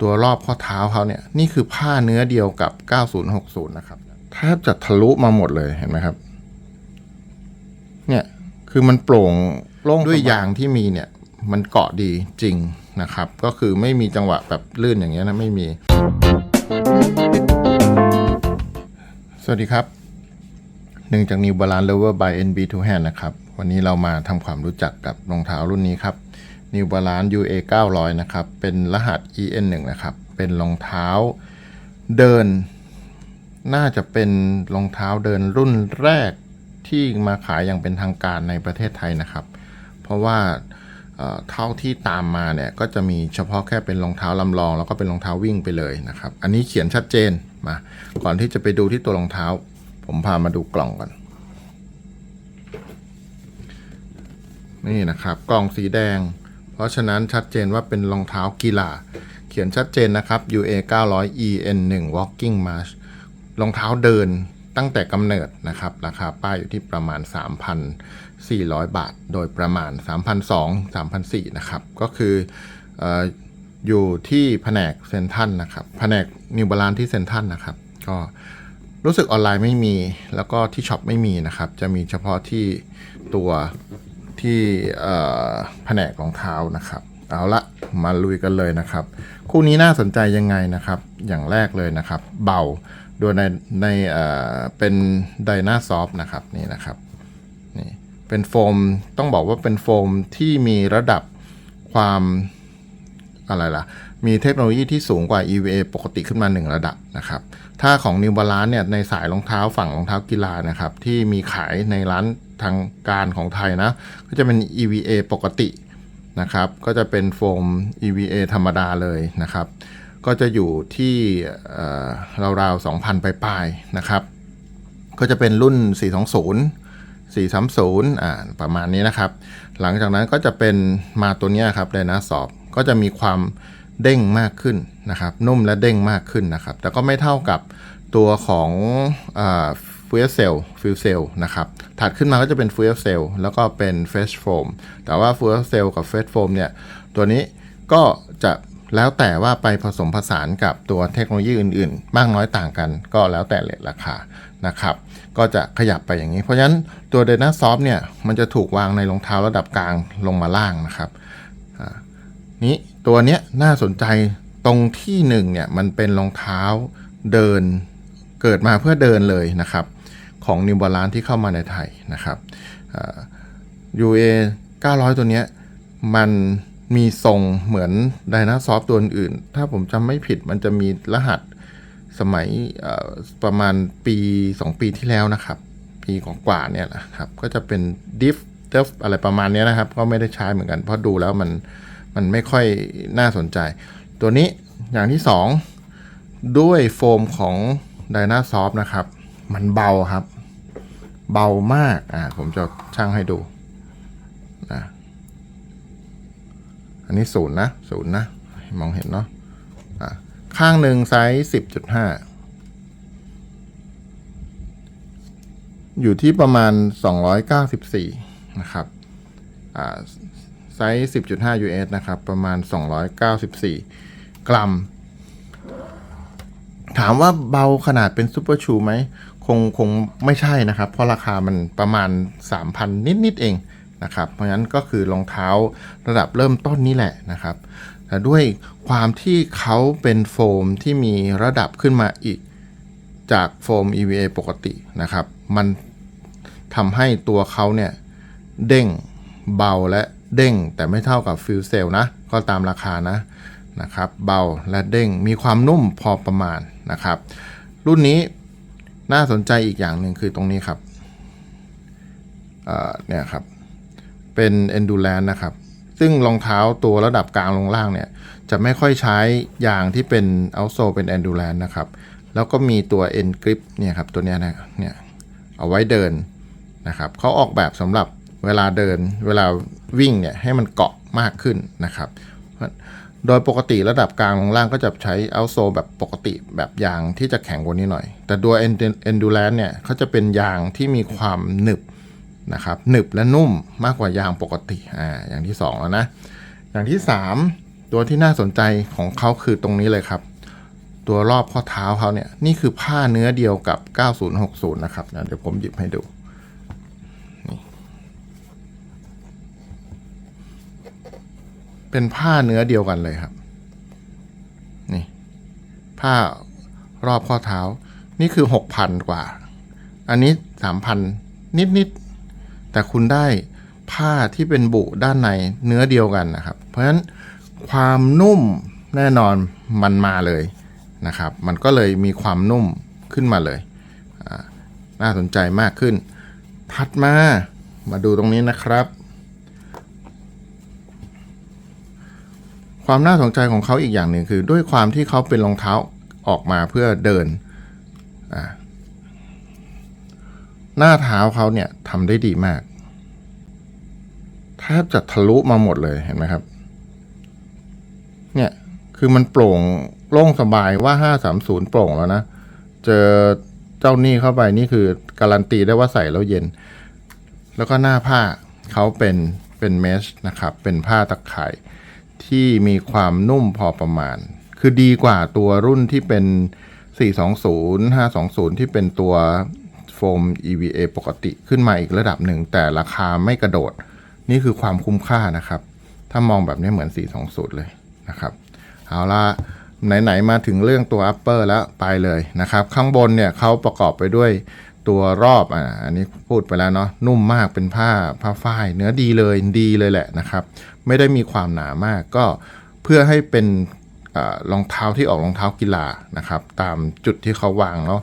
ตัวรอบข้อเท้าเขาเนี่ยนี่คือผ้าเนื้อเดียวกับ 9060 นะครับแทบจะทะลุมาหมดเลยเห็นไหมครับ เนี่ยคือมันโปร่งโล่งด้วยยางที่มีเนี่ย มันเกาะดีจริงนะครับ ก็คือไม่มีจังหวะแบบลื่นอย่างเงี้ยนะไม่มี สวัสดีครับหนึ่งจาก New Balance Lover by NB Two Hand นะครับ วันนี้เรามาทำความรู้จักกับรองเท้ารุ่นนี้ครับ New Balance UA 900 นะครับ เป็นรหัส EN 1นะครับ เป็นรองเท้าเดิน น่าจะเป็นรองเท้าเดินรุ่นแรกที่มาขายอย่างเป็นทางการในประเทศไทยนะครับ เพราะว่าเท่าที่ตามมาเนี่ยก็จะมีเฉพาะแค่เป็นรองเท้าลำลอง แล้วก็เป็นรองเท้าวิ่งไปเลยนะครับ อันนี้เขียนชัดเจนมา ก่อนที่จะไปดูที่ตัวรองเท้า ผมพามาดูกล่องก่อนนี่นะครับกล่องสีแดง ราะฉะนั้นชัดเจนว่าเป็นรองเท้ากีฬา เขียนชัดเจนนะครับ UA 900 EN 1 Walking March รองเท้าเดินตั้งแต่กำเนิดนะครับ ราคาป้ายอยู่ที่ประมาณ 3,400 บาท โดยประมาณ 3,200 3,400 นะครับ ก็คือเอออยู่ที่แผนกเซนทันนะครับ แผนกนิวบาลานที่เซนทันนะครับ ก็รู้สึกออนไลน์ไม่มี แล้วก็ที่ช็อปไม่มีนะครับ จะมีเฉพาะที่ตัว ที่แผนกรองเท้านะครับ เอาละมาลุยกันเลยนะครับ คู่นี้น่าสนใจยังไงนะครับ อย่างแรกเลยนะครับ เบาโดยในในเอ่อเป็นไดนาซอฟนะครับนี่นะครับนี่เป็นโฟมต้องบอกว่าเป็นโฟมที่มีระดับความอะไรล่ะ มีเทคโนโลยีที่สูงกว่า EVA ปกติขึ้นมา 1 ระดับนะครับ ถ้าของ New Balance เนี่ยในสายรองเท้าฝั่งรองเท้ากีฬานะครับ ที่มีขายในร้าน ทางการของไทยนะ ก็จะเป็น EVA ปกตินะครับ ก็จะเป็นโฟม EVA ธรรมดาเลยนะครับ ก็จะอยู่ที่ราวๆ 2,000 ปลายๆนะครับ ก็จะเป็นรุ่น 420 430อ่าประมาณนี้นะครับ หลังจากนั้นก็จะเป็นมาตัวนี้ครับไดนาสอบก็จะมีความเด้งมากขึ้นนะครับ นุ่มและเด้งมากขึ้นนะครับ แต่ก็ไม่เท่ากับตัวของ ฟูเอเซลฟิวเซลนะครับ ถัดขึ้นมาก็จะเป็นฟูเอเซลแล้วก็เป็นเฟสโฟมแต่ว่าฟูเอเซลกับเฟสโฟมเนี่ย ตัวนี้ก็จะแล้วแต่ว่าไปผสมผสานกับตัวเทคโนโลยีอื่นๆ มากน้อยต่างกัน ก็แล้วแต่เลทราคานะครับ ก็จะขยับไปอย่างนี้ เพราะฉะนั้นตัวเดน่าซอฟเนี่ย มันจะถูกวางในรองเท้าระดับกลางลงมาล่างนะครับอ่านี้ตัวเนี้ยน่าสนใจตรงที่หนึ่งเนี่ยมันเป็นรองเท้าเดินเกิดมาเพื่อเดินเลยนะครับ ของนิวบาลานที่เข้ามาในไทยนะครับอ่า UA 900 ตัวนี้มันมีทรงเหมือนไดนาซอฟตัวอื่น ถ้าผมจำไม่ผิดมันจะมีรหัสสมัยประมาณปี 2 ปีที่แล้วนะครับ ปีของกว่าเนี่ยนะครับ ก็จะเป็นดิฟเดฟอะไรประมาณนี้นะครับ ก็ไม่ได้ใช้เหมือนกัน เพราะดูแล้วมันมันไม่ค่อยน่าสนใจ ตัวนี้อย่างที่ 2 ด้วยโฟมของไดนาซอฟนะครับ มันเบาครับ เบามากอ่าผมจะช่างให้ดูนะอันนี้ศูนย์นะศูนย์นะมองเห็นเนาะอ่าข้างหนึ่งไซส์สิบจุดห้าอยู่ที่ประมาณสองร้อยเก้าสิบสี่นะครับอ่าไซส์สิบจุดห้า US นะครับ ประมาณสองร้อยเก้าสิบสี่กรัม ถามว่าเบาขนาดเป็นซูเปอร์ชูไหม งคงไม่ใช่นะครับ เพราะราคามันประมาณ 3,000 นิดๆเองนะครับ เพราะฉะนั้นก็คือรองเท้าระดับเริ่มต้นนี่แหละนะครับ แต่ด้วยความที่เขาเป็นโฟมที่มีระดับขึ้นมาอีกจากโฟม EVA ปกตินะครับ มันทำให้ตัวเขาเนี่ยเด้งเบาและเด้งแต่ไม่เท่ากับฟิวเซลนะ ก็ตามราคานะนะครับ เบาและเด้งมีความนุ่มพอประมาณนะครับ รุ่นนี้ น่าสนใจอีกอย่างหนึ่งคือตรงนี้ครับเนี่ยครับ เป็น endurance นะครับ ซึ่งรองเท้าตัวระดับกลางลงล่างเนี่ย จะไม่ค่อยใช้ยางที่เป็น outsole เป็น endurance นะครับ แล้วก็มีตัว end grip เนี่ยครับ ตัวเนี้ยนะเนี่ยเอาไว้เดินนะครับเขาออกแบบสำหรับเวลาเดิน เวลาวิ่งเนี่ยให้มันเกาะมากขึ้นนะครับ โดยปกติระดับกลางลงล่างก็จะใช้เอาโซแบบปกติแบบยางที่จะแข็งกว่านี้หน่อย แต่ตัว endurance เนี่ยเขาจะเป็นยางที่มีความหนึบนะครับหนึบและนุ่มมากกว่ายางปกติอ่าอย่างที่2แล้วนะ อย่างที่ 3 ตัวที่น่าสนใจของเขาคือตรงนี้เลยครับ ตัวรอบข้อเท้าเขาเนี่ยนี่คือผ้าเนื้อเดียวกับ 9060 นะครับเดี๋ยวผมหยิบให้ดู นี่ เป็นผ้าเนื้อเดียวกันเลยครับ นี่ ผ้ารอบข้อเท้า นี่คือ6,000กว่า อันนี้3,000นิดๆ แต่คุณได้ผ้าที่เป็นบุด้านในเนื้อเดียวกันนะครับ เพราะฉะนั้นความนุ่มแน่นอนมันมาเลยนะครับ มันก็เลยมีความนุ่มขึ้นมาเลย น่าสนใจมากขึ้น ถัดมา มาดูตรงนี้นะครับ ความน่าสนใจของเขาอีกอย่างหนึ่งคือ ด้วยความที่เขาเป็นรองเท้าออกมาเพื่อเดิน หน้าเท้าเขาเนี่ยทำได้ดีมากแทบจะทะลุมาหมดเลยเห็นไหมครับ เนี่ยคือมันโปร่งโล่งสบายว่า 530 โปร่งแล้วนะ เจอเจ้านี่เข้าไปนี่คือการันตีได้ว่าใส่แล้วเย็น แล้วก็หน้าผ้าเขาเป็นเป็นเมชนะครับ เป็นผ้าตะข่าย ที่มีความนุ่มพอประมาณ คือดีกว่าตัวรุ่นที่เป็น 420 520 ที่เป็นตัวโฟม EVA ปกติขึ้นมาอีกระดับหนึ่ง แต่ราคาไม่กระโดด นี่คือความคุ้มค่านะครับ ถ้ามองแบบนี้เหมือน 420 เลยนะครับ เอาละไหน ๆ มาถึงเรื่องตัว upper แล้วไปเลยนะครับ ข้างบนเนี่ยเขาประกอบไปด้วยตัวรอบอ่าอันนี้พูดไปแล้วเนาะนุ่มมากเป็นผ้าผ้าฝ้าย เนื้อดีเลยดีเลยแหละนะครับ ไม่ได้มีความหนามากก็เพื่อให้เป็นรองเท้าที่ออกรองเท้ากีฬานะครับ ตามจุดที่เขาวางเนาะ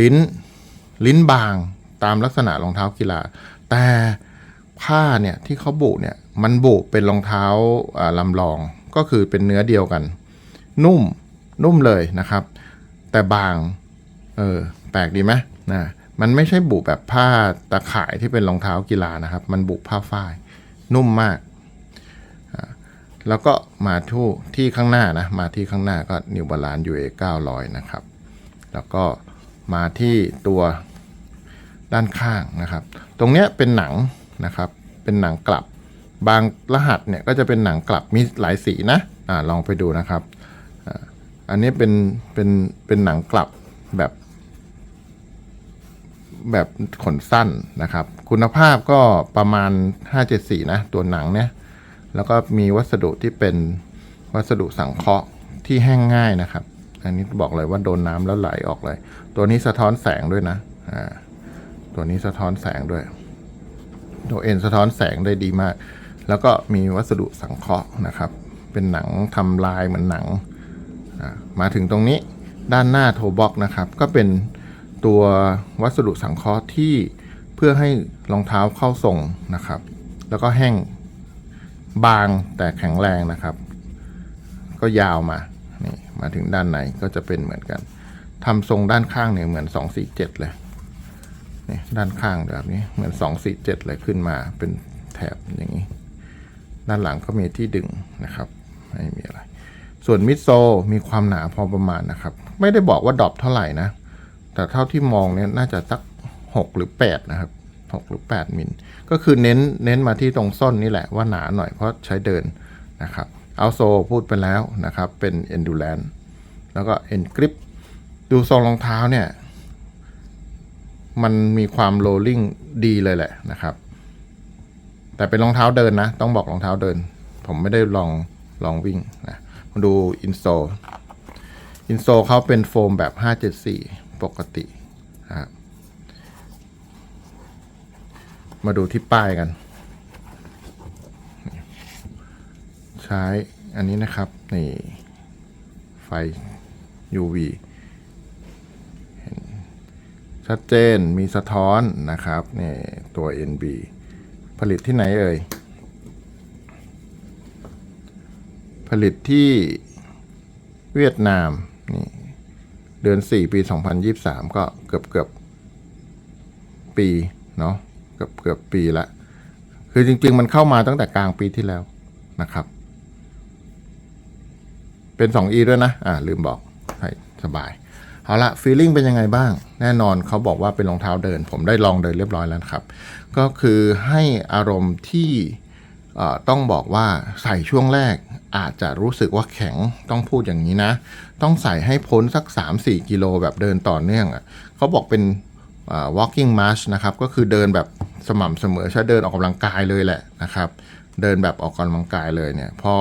ลิ้นลิ้นบางตามลักษณะรองเท้ากีฬา แต่ผ้าเนี่ยที่เขาบุเนี่ยมันบุเป็นรองเท้าลำลองก็คือเป็นเนื้อเดียวกัน นุ่มนุ่มเลยนะครับ แต่บางเออแปลกดีไหมนะมันไม่ใช่บุแบบผ้าตะข่ายที่เป็นรองเท้ากีฬานะครับ มันบุผ้าฝ้าย นุ่มมาก แล้วก็มาทู่ที่ข้างหน้านะ มาที่ข้างหน้าก็นิวบาลาน UA 900 นะครับ แล้วก็มาที่ตัวด้านข้างนะครับ ตรงเนี้ยเป็นหนังนะครับ เป็นหนังกลับบางรหัสเนี่ยก็จะเป็นหนังกลับมีหลายสีนะอ่าลองไปดูนะครับอันนี้เป็นเป็นเป็นหนังกลับแบบ แบบขนสั้นนะครับ คุณภาพก็ประมาณ 574 นะ ตัวหนังเนี่ย แล้วก็มีวัสดุที่เป็นวัสดุสังเคราะห์ที่แห้งง่ายนะครับ อันนี้บอกเลยว่าโดนน้ำแล้วไหลออกเลย ตัวนี้สะท้อนแสงด้วยนะอ่าตัวนี้สะท้อนแสงด้วย ตัวเอ็นสะท้อนแสงได้ดีมาก แล้วก็มีวัสดุสังเคราะห์นะครับ เป็นหนังทำลายเหมือนหนังอ่ามาถึงตรงนี้ด้านหน้าโทบ็อกนะครับ ก็เป็นตัววัสดุสังเคราะห์ที่เพื่อให้รองเท้าเข้าทรงนะครับ แล้วก็แห้ง บางแต่แข็งแรงนะครับ ก็ยาวมานี่มาถึงด้านในก็จะเป็นเหมือนกันทำทรงด้านข้างเนี่ยเหมือน247เลยนี่ด้านข้างแบบนี้เหมือน247เลยขึ้นมาเป็นแถบอย่างนี้ ด้านหลังก็มีที่ดึงนะครับ ไม่มีอะไร ส่วนมิดโซมีความหนาพอประมาณนะครับ ไม่ได้บอกว่าดรอปเท่าไหร่นะ แต่เท่าที่มองเนี่ยน่าจะสัก6หรือ8นะครับ 6 หรือ 8 มิล ก็คือเน้นเน้นมาที่ตรงส้นนี่แหละว่าหนาหน่อยเพราะใช้เดินนะครับเอาโซพูดไปแล้วนะครับ เป็น endurance แล้วก็ end grip ดูทรงรองเท้าเนี่ย มันมีความโรลลิ่งดีเลยแหละนะครับ แต่เป็นรองเท้าเดินนะ ต้องบอกรองเท้าเดิน ผมไม่ได้ลองลองวิ่งนะมาดูอินโซอินโซเขาเป็นโฟมแบบ 574 ปกตินะครับ มาดูที่ป้ายกัน ใช้อันนี้นะครับ นี่ ไฟ UV ชัดเจนมีสะท้อนนะครับนี่ตัว NB ผลิตที่ไหนเอ่ย ผลิตที่เวียดนามนี่เดือน 4 ปี 2023 ก็เกือบเกือบปี เนาะ เกือบเกือบปีละ คือจริง ๆ มันเข้ามาตั้งแต่กลางปีที่แล้วนะครับ เป็น 2E ด้วยนะ อ่าลืมบอกให้สบาย เอาละฟีลลิ่งเป็นยังไงบ้าง แน่นอนเขาบอกว่าเป็นรองเท้าเดิน ผมได้ลองเดินเรียบร้อยแล้วครับ ก็คือให้อารมณ์ที่อ่อต้องบอกว่าใส่ช่วงแรกอาจจะรู้สึกว่าแข็งต้องพูดอย่างนี้นะ ต้องใส่ให้พ้นสัก 3-4 กิโลแบบเดินต่อเนื่องอะเขาบอกเป็น walking march นะครับ ก็คือเดินแบบ สม่ำเสมอใช้เดินออกกำลังกายเลยแหละนะครับ เดินแบบออกกำลังกายเลยเนี่ย พอ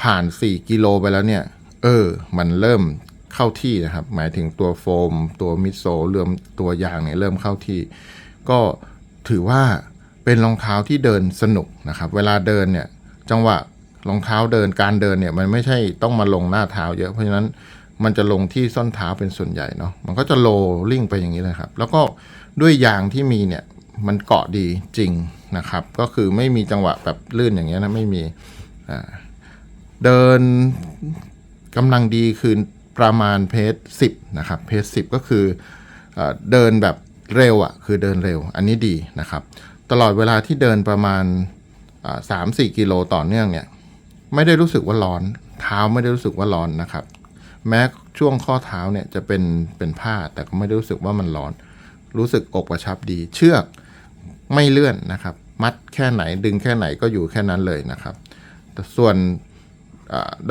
ผ่าน 4 กิโลไปแล้วเนี่ย เออ มันเริ่มเข้าที่นะครับ หมายถึงตัวโฟม ตัวมิดโซเริ่มตัวยางเนี่ยเริ่มเข้าที่ ก็ถือว่าเป็นรองเท้าที่เดินสนุกนะครับ เวลาเดินเนี่ย จังหวะรองเท้าเดินการเดินเนี่ย มันไม่ใช่ต้องมาลงหน้าเท้าเยอะเพราะฉะนั้นมันจะลงที่ส้นเท้าเป็นส่วนใหญ่เนาะมันก็จะโลลิ่งไปอย่างนี้เลยครับ แล้วก็ด้วยยางที่มีเนี่ย มันเกาะดีจริงนะครับ ก็คือไม่มีจังหวะแบบลื่นอย่างเงี้ยนะไม่มีเดินกำลังดีคือประมาณเพจสิบนะครับเพจสิบก็คือเออเดินแบบเร็วอะ่ะคือเดินเร็วอันนี้ดีนะครับ ตลอดเวลาที่เดินประมาณสามสี่กิโลต่อเนื่องเนี่ยไม่ได้รู้สึกว่าร้อน เท้าไม่ได้รู้สึกว่าร้อนนะครับ แม้ช่วงข้อเท้าเนี่ยจะเป็นเป็นผ้าแต่ก็ไม่ได้รู้สึกว่ามันร้อน รู้สึกอกกระชับดี เชือก ไม่เลื่อนนะครับ มัดแค่ไหนดึงแค่ไหนก็อยู่แค่นั้นเลยนะครับแต่ส่วน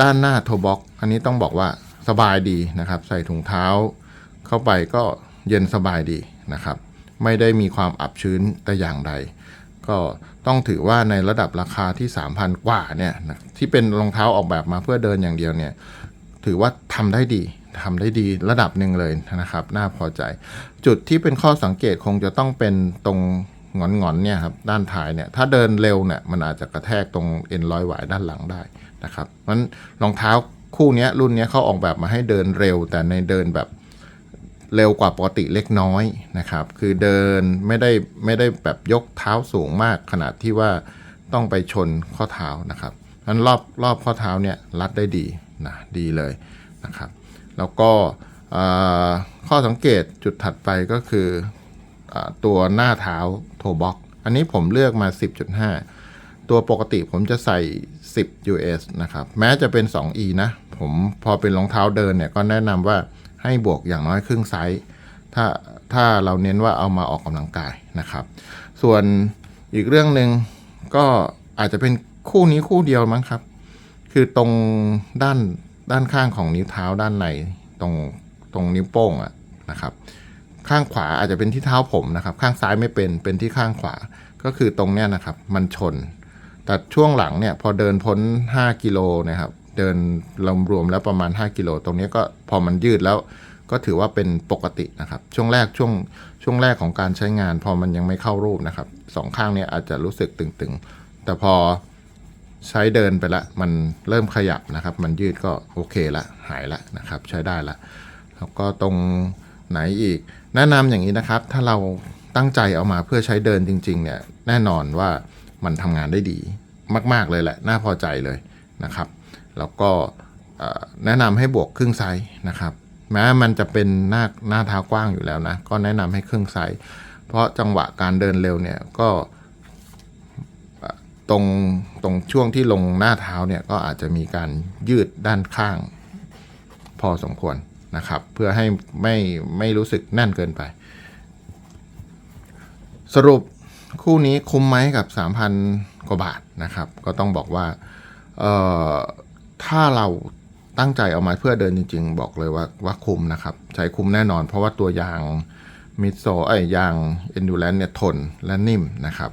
ด้านหน้าโทบ็อกอันนี้ต้องบอกว่าสบายดีนะครับ ใส่ถุงเท้าเข้าไปก็เย็นสบายดีนะครับ ไม่ได้มีความอับชื้นแต่อย่างใด ก็ต้องถือว่าในระดับราคาที่ 3,000 กว่าเนี่ยที่เป็นรองเท้าออกแบบมาเพื่อเดินอย่างเดียวเนี่ยถือว่าทำได้ดีทำได้ดีระดับหนึ่งเลยนะครับ น่าพอใจ จุดที่เป็นข้อสังเกตคงจะต้องเป็นตรง งอนงอนๆเนี่ยครับด้านท้ายเนี่ยถ้าเดินเร็วเนี่ยมันอาจจะกระแทกตรงเอ็นร้อยหวายด้านหลังได้นะครับเพราะฉะนั้นรองเท้าคู่นี้รุ่นนี้เขาออกแบบมาให้เดินเร็ว แต่ในเดินแบบเร็วกว่าปกติเล็กน้อยนะครับ คือเดินไม่ได้ไม่ได้แบบยกเท้าสูงมากขนาดที่ว่าต้องไปชนข้อเท้านะครับเพราะฉนั้นรอบรอบข้อเท้าเนี่ยรัดได้ดีนะดีเลยนะครับ แล้วก็ข้อสังเกตจุดถัดไปก็คือ ตัวหน้าเท้าโทบ็อกอันนี้ผมเลือกมา 10.5 ตัวปกติผมจะใส่ 10 US นะครับ แม้จะเป็น 2E นะ ผมพอเป็นรองเท้าเดินเนี่ยก็แนะนำว่าให้บวกอย่างน้อยครึ่งไซส์ถ้าถ้าเราเน้นว่าเอามาออกกำลังกายนะครับ ส่วนอีกเรื่องหนึ่งก็อาจจะเป็นคู่นี้คู่เดียวมั้งครับ คือตรงด้านด้านข้างของนิ้วเท้าด้านในตรงตรงนิ้วโป้งอะนะครับ ข้างขวาอาจจะเป็นที่เท้าผมนะครับ ข้างซ้ายไม่เป็นเป็นที่ข้างขวาก็คือตรงเนี้ยนะครับ มันชน แต่ช่วงหลังเนี่ยพอเดินพ้น 5 กิโลนะครับเดินรวมๆแล้วประมาณ 5 กิโล ตรงนี้ก็พอมันยืดแล้วก็ถือว่าเป็นปกตินะครับ ช่วงแรกช่วงช่วงแรกของการใช้งาน พอมันยังไม่เข้ารูปนะครับสองข้างเนี่ยอาจจะรู้สึกตึงๆ แต่พอใช้เดินไปละมันเริ่มขยับนะครับ มันยืดก็โอเคละหายละนะครับ ใช้ได้ละแล้วก็ตรง ไหนอีก แนะนำอย่างนี้นะครับ ถ้าเราตั้งใจเอามาเพื่อใช้เดินจริง ๆ เนี่ย แน่นอนว่ามันทำงานได้ดีมาก ๆ เลยแหละ น่าพอใจเลยนะครับ แล้วก็แนะนำให้บวกครึ่งไซส์นะครับแม้มันจะเป็นหน้าหน้าเท้ากว้างอยู่แล้วนะ ก็แนะนำให้ครึ่งไซส์เพราะจังหวะการเดินเร็วเนี่ยก็ตรงตรงช่วงที่ลงหน้าเท้าเนี่ยก็อาจจะมีการยืดด้านข้าง พอสมควร นะครับ เพื่อให้ไม่ไม่รู้สึกแน่นเกินไป สรุปคู่นี้คุ้มไหมกับ 3,000 กว่าบาทนะครับ ก็ต้องบอกว่าเอ่อถ้าเราตั้งใจเอามาเพื่อเดินจริง ๆ บอกเลยว่าว่าคุ้มนะครับ ใช้คุ้มแน่นอน เพราะว่าตัวยางมิดโซไอ้ยยาง Endurance เนี่ยทนและนิ่มนะครับ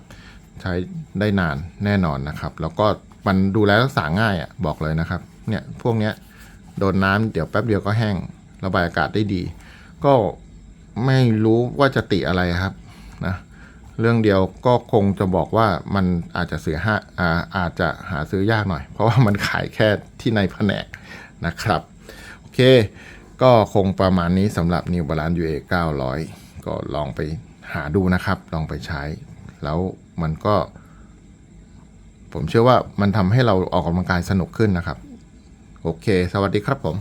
ใช้ได้นานแน่นอนนะครับ แล้วก็มันดูแลรักษาง่ายอะ่ะบอกเลยนะครับ เนี่ยพวกเนี้ยโดนน้ำเดี๋ยวแป๊บเดียวก็แห้ง ระบายอากาศได้ดี ก็ไม่รู้ว่าจะติอะไรครับนะเรื่องเดียวก็คงจะบอกว่ามันอาจจะเสียห้าอาอาจจะหาซื้อยากหน่อย เพราะว่ามันขายแค่ที่ในแผนกนะครับ โอเค ก็คงประมาณนี้สำหรับ New Balance UA 900 ก็ลองไปหาดูนะครับ ลองไปใช้ แล้วมันก็ ผมเชื่อว่ามันทำให้เราออกกำลังกายสนุกขึ้นนะครับ โอเค สวัสดีครับผม